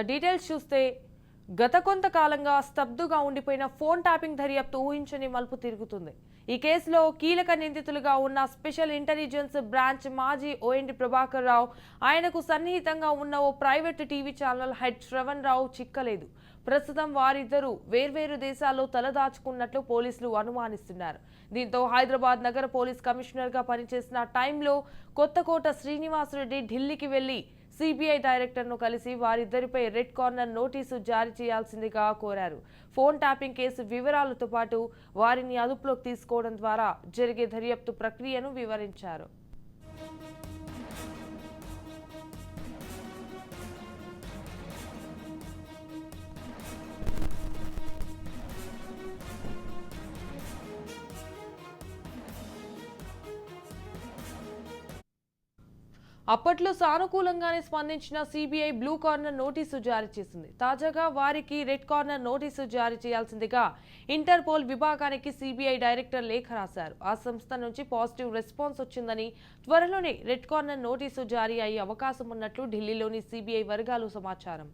Details చూస్తే గత కొంతకాలంగా స్తబ్దుగా ఉండిపోయిన ఫోన్ ట్యాపింగ్ దర్యాప్తు ఊహించని మలుపు తిరుగుతుంది. ఈ కేసులో కీలక నిందితులుగా ఉన్న స్పెషల్ ఇంటెలిజెన్స్ బ్రాంచ్ మాజీ ఓఎండి ప్రభాకర్ రావు ఆయనకు సన్నిహితంగా ఉన్న ఓ private TV channel head Shravan Rao చిక్కలేదు. ప్రస్తుతం వారిద్దరూ వేర్వేరు దేశాల్లో తలదాచుకున్నట్లు పోలీసులు అనుమానిస్తున్నారు. దీంతో హైదరాబాద్ నగర పోలీస్ కమిషనర్గా పనిచేసిన టైంలో కొత్తకోట శ్రీనివాసరెడ్డి ఢిల్లీకి వెళ్ళి సిబిఐ డైరెక్టర్ను కలిసి వారిద్దరిపై రెడ్ కార్నర్ నోటీసు జారీ చేయాల్సిందిగా కోరారు. ఫోన్ ట్యాపింగ్ కేసు వివరాలతో పాటు వారిని అదుపులోకి తీసుకోవడం ద్వారా జరిగే దర్యాప్తు ప్రక్రియను వివరించారు. అప్పట్లో సానుకూలంగానే స్పందించిన సిబిఐ బ్లూ కార్నర్ నోటీసు జారీ చేసింది. తాజాగా వారికి రెడ్ కార్నర్ నోటీసు జారీ చేయాల్సిందిగా ఇంటర్పోల్ విభాగానికి సిబిఐ డైరెక్టర్ లేఖ రాశారు. ఆ సంస్థ నుంచి పాజిటివ్ రెస్పాన్స్ వచ్చిందని త్వరలోనే రెడ్ కార్నర్ నోటీసు జారీ అయ్యే అవకాశం ఉన్నట్లు ఢిల్లీలోని సిబిఐ వర్గాలు సమాచారం.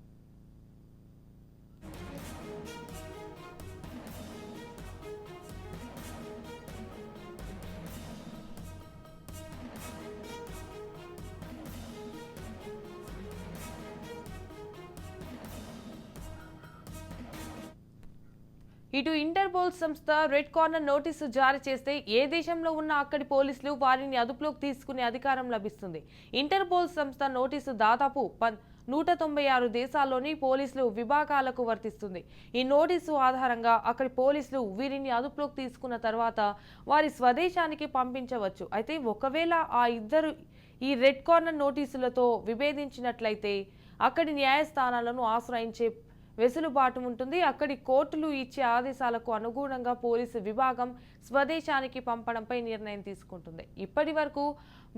ఇటు ఇంటర్పోల్ సంస్థ రెడ్ కార్నర్ నోటీసు జారీ చేస్తే ఏ దేశంలో ఉన్న అక్కడి పోలీసులు వారిని అదుపులోకి తీసుకునే అధికారం లభిస్తుంది. ఇంటర్పోల్ సంస్థ నోటీసు దాదాపు నూట తొంభై ఆరు దేశాల్లోని పోలీసులు విభాగాలకు వర్తిస్తుంది. ఈ నోటీసు ఆధారంగా అక్కడి పోలీసులు వీరిని అదుపులోకి తీసుకున్న తర్వాత వారి స్వదేశానికి పంపించవచ్చు. అయితే ఒకవేళ ఆ ఇద్దరు ఈ రెడ్ కార్నర్ నోటీసులతో విభేదించినట్లయితే అక్కడి న్యాయస్థానాలను ఆశ్రయించే వెసులుబాటు ఉంటుంది. అక్కడి కోర్టులు ఇచ్చే ఆదేశాలకు అనుగుణంగా పోలీసు విభాగం స్వదేశానికి పంపడంపై నిర్ణయం తీసుకుంటుంది. ఇప్పటి వరకు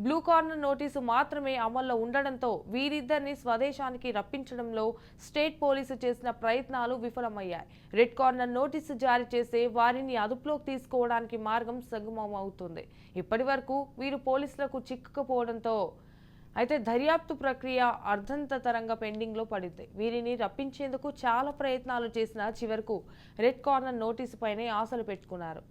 బ్లూ కార్నర్ నోటీసు మాత్రమే అమల్లో ఉండడంతో వీరిద్దరిని స్వదేశానికి రప్పించడంలో స్టేట్ పోలీసు చేసిన ప్రయత్నాలు విఫలమయ్యాయి. రెడ్ కార్నర్ నోటీసు జారీ చేస్తే వారిని అదుపులోకి తీసుకోవడానికి మార్గం సగమం అవుతుంది ఇప్పటి వరకు వీరు పోలీసులకు చిక్కుకుపోవడంతో అయితే దర్యాప్తు ప్రక్రియ అర్ధంతరంగా పెండింగ్లో పడింది. వీరిని రప్పించేందుకు చాలా ప్రయత్నాలు చేసినా చివరకు రెడ్ కార్నర్ నోటీసు పైనే ఆశలు పెట్టుకున్నారు.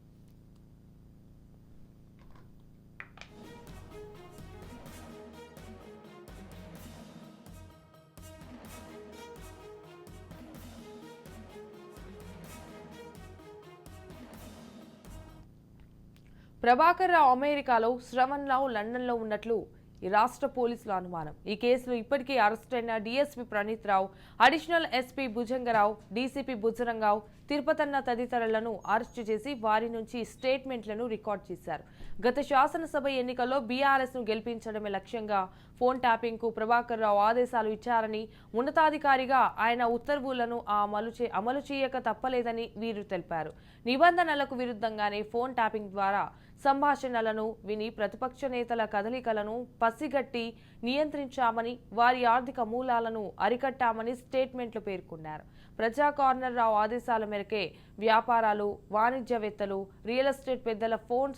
ప్రభాకర్ రావు అమెరికాలో శ్రవణ్ రావు లండన్లో ఉన్నట్లు ఈ రాష్ట్ర పోలీసుల అనుమానం. ఈ కేసులో ఇప్పటికే అరెస్ట్ అయిన DSP Praneeth Rao additional SP Bhujangarao DCP Bhujarangarao Tirupatanna తదితరులను arrest చేసి వారి నుంచి స్టేట్మెంట్లను రికార్డ్ చేశారు. గత శాసనసభ ఎన్నికల్లో బీఆర్ఎస్ను గెలిపించడమే లక్ష్యంగా ఫోన్ ట్యాపింగ్కు ప్రభాకర్ రావు ఆదేశాలు ఇచ్చారని ఉన్నతాధికారిగా ఆయన ఉత్తర్వులను అమలు చే అమలు చేయక తప్పలేదని వీరు తెలిపారు. నిబంధనలకు విరుద్ధంగానే ఫోన్ ట్యాపింగ్ ద్వారా సంభాషణలను విని ప్రతిపక్ష నేతల కదలికలను పసిగట్టి నియంత్రించామని వారి ఆర్థిక మూలాలను అరికట్టామని స్టేట్మెంట్లు పేర్కొన్నారు. ప్రజా కార్నర్ రావు ఆదేశాల మేరకే వ్యాపారాలు వాణిజ్యవేత్తలు రియల్ ఎస్టేట్ పెద్దల ఫోన్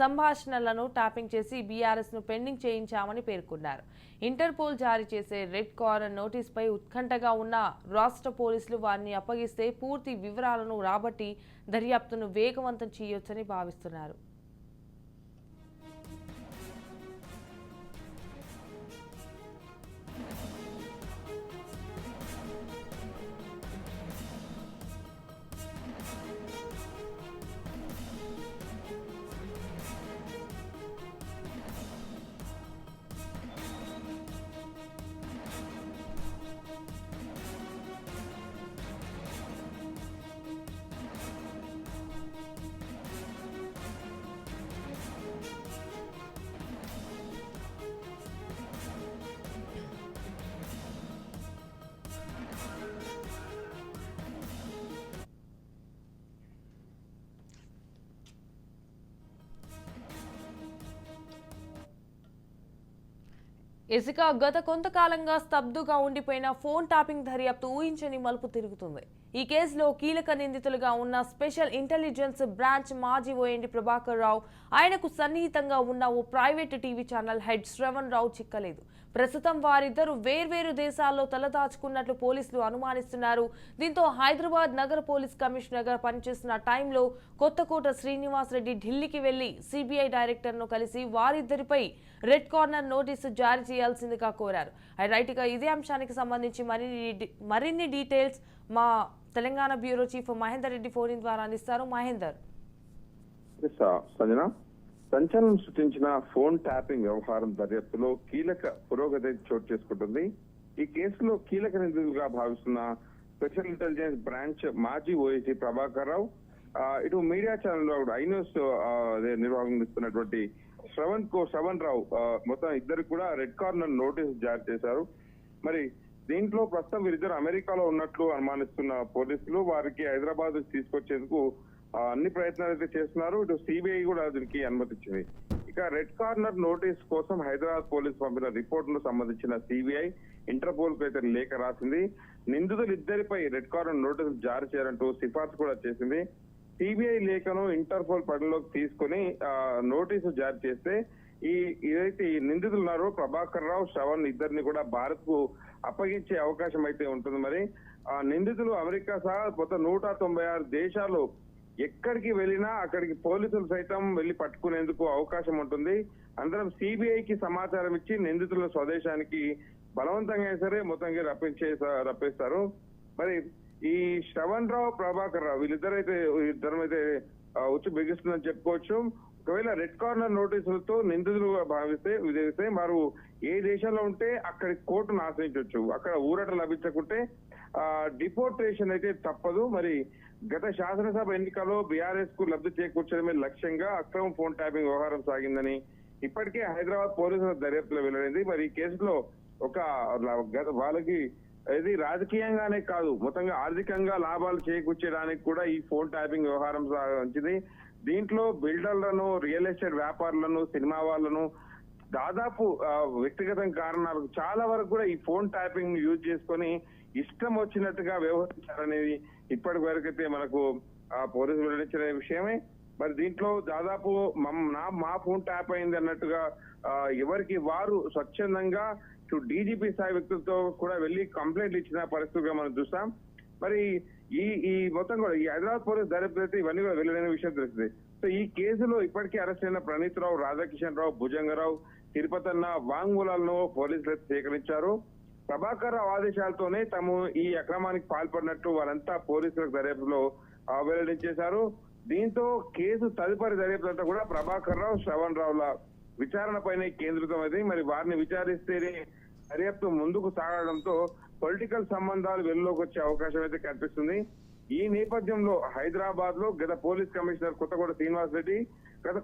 సంభాషణలను ట్యాపింగ్ చేసి బీఆర్ఎస్ను పెండింగ్ చేయించామని పేర్కొన్నారు. ఇంటర్పోల్ జారీ చేసే రెడ్ కార్నర్ నోటీస్పై ఉత్కంఠగా ఉన్న రాష్ట్ర పోలీసులు వారిని అప్పగిస్తే పూర్తి వివరాలను రాబట్టి దర్యాప్తును వేగవంతం చేయొచ్చని భావిస్తున్నారు. ఇసుక గత కొంతకాలంగా స్తబ్దుగా ఉండిపోయిన ఫోన్ ట్యాపింగ్ దర్యాప్తు ఊహించని మలుపు తిరుగుతుంది. ఈ కేసులో కీలక నిందితులుగా ఉన్న స్పెషల్ ఇంటెలిజెన్స్ బ్రాంచ్ మాజీ ఓఎండి ప్రభాకర్ రావు ఆయనకు సన్నిహితంగా ఉన్న ఓ private TV channel head Shravan Rao చిక్కలేదు. ప్రస్తుతం వారిద్దరూ వేర్వేరు దేశాల్లో తలదాచుకున్నట్లు పోలీసులు అనుమానిస్తున్నారు. దీంతో హైదరాబాద్ నగర పోలీస్ కమిషనర్గా పనిచేస్తున్న టైంలో కొత్తకోట శ్రీనివాస్ రెడ్డి ఢిల్లీకి వెళ్ళి సిబిఐ డైరెక్టర్ను కలిసి వారిద్దరిపై రెడ్ కార్నర్ నోటీసు జారీ చేయాల్సిందిగా కోరారు. రైట్గా ఇదే అంశానికి సంబంధించి మరిన్ని మరిన్ని డీటెయిల్స్ మా Telangana bureau chief Mahender Reddy phone ద్వారా అందిస్తారు. మహేందర్. ఎస్, సంజన సంచలనం సృష్టించిన ఫోన్ ట్యాపింగ్ వ్యవహారం దర్యాప్తులో కీలక పురోగతి చోటు చేసుకుంటుంది. ఈ కేసులో కీలక నిందితులుగా భావిస్తున్న స్పెషల్ ఇంటెలిజెన్స్ బ్రాంచ్ మాజీ ఓఎసీ ప్రభాకర్ రావు ఇటు మీడియా ఛానల్లో ఐన్యూస్ నిర్వహిస్తున్నటువంటి శ్రవణ్ కో శ్రవణ్ రావు మొత్తం ఇద్దరు కూడా రెడ్ కార్నర్ నోటీస్ జారీ చేశారు. మరి దీంట్లో ప్రస్తుతం వీరిద్దరు అమెరికాలో ఉన్నట్లు అనుమానిస్తున్న పోలీసులు వారికి హైదరాబాద్ తీసుకొచ్చేందుకు అన్ని ప్రయత్నాలు అయితే చేస్తున్నారు. ఇటు సిబిఐ కూడా దీనికి అనుమతించింది ఇక రెడ్ కార్నర్ నోటీస్ కోసం హైదరాబాద్ పోలీసు పంపిన రిపోర్ట్ను సంబంధించిన సిబిఐ ఇంటర్పోల్కు అయితే లేఖ రాసింది. నిందితులు ఇద్దరిపై రెడ్ కార్నర్ నోటీసులు జారీ చేయాలంటూ సిఫార్సు కూడా చేసింది. సిబిఐ లేఖను ఇంటర్పోల్ పరిధిలోకి తీసుకుని నోటీసు జారీ చేస్తే ఈ ఏదైతే ఈ నిందితులు ఉన్నారో ప్రభాకర్ రావు శ్రవణ్ ఇద్దరిని కూడా భారత్కు అప్పగించే అవకాశం అయితే ఉంటుంది మరి. ఆ నిందితులు అమెరికా సహా మొత్తం నూట తొంభై ఆరు దేశాలు ఎక్కడికి వెళ్ళినా అక్కడికి పోలీసులు సైతం వెళ్ళి పట్టుకునేందుకు అవకాశం ఉంటుంది. అందరం సిబిఐకి సమాచారం ఇచ్చి నిందితుల స్వదేశానికి బలవంతంగా సరే మొత్తంగా రప్పించే రప్పిస్తారు. మరి ఈ శ్రవణ్ రావు ప్రభాకర్ రావు వీళ్ళిద్దరైతే ఇద్దరం అయితే వచ్చి ఉచ్చు బిగిస్తుందని చెప్పుకోవచ్చు. ఒకవేళ రెడ్ కార్నర్ నోటీసులతో నిందితులుగా భావిస్తే విధిస్తే వారు ఏ దేశంలో ఉంటే అక్కడి కోర్టును ఆశ్రయించవచ్చు అక్కడ ఊరట లభించకుంటే డిపోర్టేషన్ అయితే తప్పదు. మరి గత శాసనసభ ఎన్నికల్లో బీఆర్ఎస్కు లబ్ధి చేకూర్చడమే లక్ష్యంగా అక్రమ ఫోన్ ట్యాపింగ్ వ్యవహారం సాగిందని ఇప్పటికే హైదరాబాద్ పోలీసుల దర్యాప్తులో వెల్లడైంది. మరి ఈ కేసులో ఒక గత వాళ్ళకి ఇది రాజకీయంగానే కాదు మొత్తంగా ఆర్థికంగా లాభాలు చేకూర్చడానికి కూడా ఈ ఫోన్ ట్యాపింగ్ వ్యవహారం సాగించింది దీంట్లో బిల్డర్లను రియల్ ఎస్టేట్ వ్యాపారులను సినిమా వాళ్ళను దాదాపు వ్యక్తిగతం వ్యక్తిగత కారణాలకు చాలా వరకు కూడా ఈ ఫోన్ ట్యాపింగ్ యూజ్ చేసుకొని ఇష్టం వచ్చినట్టుగా వ్యవహరించారనేది ఇప్పటి వరకైతే మనకు పోలీసులు వెల్లడించిన విషయమే. మరి దీంట్లో దాదాపు మమ్- నా మా ఫోన్ ట్యాప్ అయింది అన్నట్టుగా ఎవరికి వారు స్వచ్ఛందంగా డీజీపీ స్థాయి వ్యక్తులతో కూడా వెళ్ళి కంప్లైంట్ ఇచ్చిన పరిస్థితిగా మనం చూస్తాం. మరి ఈ ఈ మొత్తం కూడా ఈ హైదరాబాద్ పోలీస్ దర్యాప్తు అయితే ఇవన్నీ కూడా వెళ్ళలేని విషయం తెలిసింది సో ఈ కేసులో ఇప్పటికే అరెస్ట్ అయిన ప్రణీత్ రావు రాధాకిషన్ రావు భుజంగరావు తిరుపతన్న వాంగ్మూలాలను పోలీసులు సేకరించారు. ప్రభాకర్ రావు ఆదేశాలతోనే తాము ఈ అక్రమానికి పాల్పడినట్టు వారంతా పోలీసులకు దర్యాప్తులో వెల్లడించేశారు. దీంతో కేసు తదుపరి దర్యాప్తు అంతా కూడా ప్రభాకర్ రావు శ్రవణ్ రావుల విచారణపైనే కేంద్రితమైంది మరి వారిని విచారిస్తేనే దర్యాప్తు ముందుకు సాగడంతో పొలిటికల్ సంబంధాలు వెలుగులోకి వచ్చే అవకాశం అయితే కనిపిస్తుంది. ఈ నేపథ్యంలో హైదరాబాద్లో గత పోలీస్ కమిషనర్ కొత్తగూడ శ్రీనివాస్ రెడ్డి గత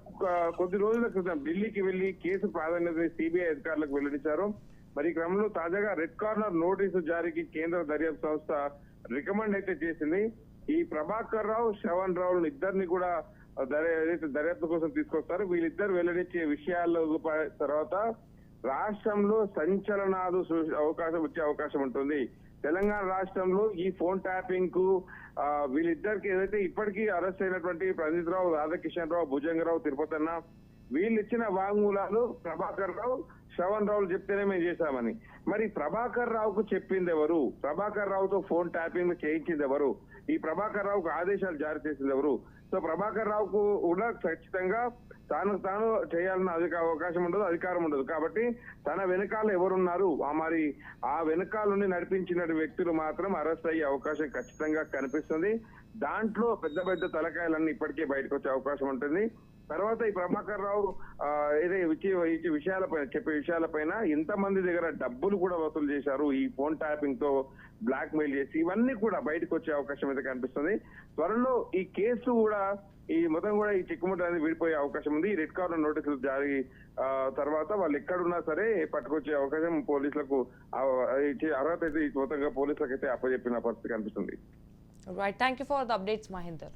కొద్ది రోజుల క్రితం ఢిల్లీకి వెళ్ళి కేసు ప్రాధాన్యత సిబిఐ అధికారులకు వెల్లడించారు. మరి ఈ క్రమంలో తాజాగా రెడ్ కార్నర్ నోటీసు జారీకి కేంద్ర దర్యాప్తు సంస్థ రికమెండ్ అయితే చేసింది. ఈ ప్రభాకర్ రావు శ్రవణ్ రావులను ఇద్దరిని కూడా దర్యా- దర్యాప్తు కోసం తీసుకొస్తారు. వీళ్ళిద్దరు వెల్లడించే విషయాల తర్వాత రాష్ట్రంలో సంచలనాలు అవకాశం వచ్చే అవకాశం ఉంటుంది. తెలంగాణ రాష్ట్రంలో ఈ ఫోన్ ట్యాపింగ్కు వీళ్ళిద్దరికి ఏదైతే ఇప్పటికీ అరెస్ట్ అయినటువంటి ప్రదీప్ రావు రాధాకిషన్ రావు భుజంగరావు తిరుపతన్న వీళ్ళు ఇచ్చిన వాంగ్మూలాలు ప్రభాకర్ రావు శ్రవణ్ రావులు చెప్తేనే మేము చేశామని. మరి ప్రభాకర్ రావుకు చెప్పింది ఎవరు? ప్రభాకర్ రావుతో ఫోన్ ట్యాపింగ్ చేయించింది ఎవరు? ఈ ప్రభాకర్ రావుకు ఆదేశాలు జారీ చేసింది ఎవరు? సో ప్రభాకర్ రావుకు కూడా ఖచ్చితంగా తాను తాను చేయాలన్న అధిక అవకాశం ఉండదు అధికారం ఉండదు. కాబట్టి తన వెనకాల ఎవరున్నారు? ఆ మరి ఆ వెనకాల నుండి నడిపించిన వ్యక్తులు మాత్రం అరెస్ట్ అయ్యే అవకాశం ఖచ్చితంగా కనిపిస్తుంది. దాంట్లో పెద్ద పెద్ద తలకాయలన్నీ ఇప్పటికే బయటకు వచ్చే అవకాశం ఉంటుంది. తర్వాత ఈ ప్రభాకర్ రావు ఏదైతే ఏదో ఇచ్చే ఇచ్చే విషయాలపైన చెప్పే విషయాలపైన ఎంతమంది దగ్గర డబ్బులు కూడా వసూలు చేశారు. ఈ ఫోన్ ట్యాపింగ్తో బ్లాక్ మెయిల్ చేసి ఇవన్నీ కూడా బయటకు వచ్చే అవకాశం అయితే కనిపిస్తుంది. త్వరలో ఈ కేసు కూడా ఈ మొత్తం కూడా ఈ చిక్కుముట్ట అనేది విడిపోయే అవకాశం ఉంది. ఈ రెడ్ కార్నర్ నోటీసులు జారీ తర్వాత వాళ్ళు ఎక్కడున్నా సరే పట్టుకొచ్చే అవకాశం పోలీసులకు అర్హత అయితే ఈ మొత్తంగా పోలీసులకు అయితే అప్పచెప్పిన పరిస్థితి కనిపిస్తుంది. Right thank you for the updates Mahender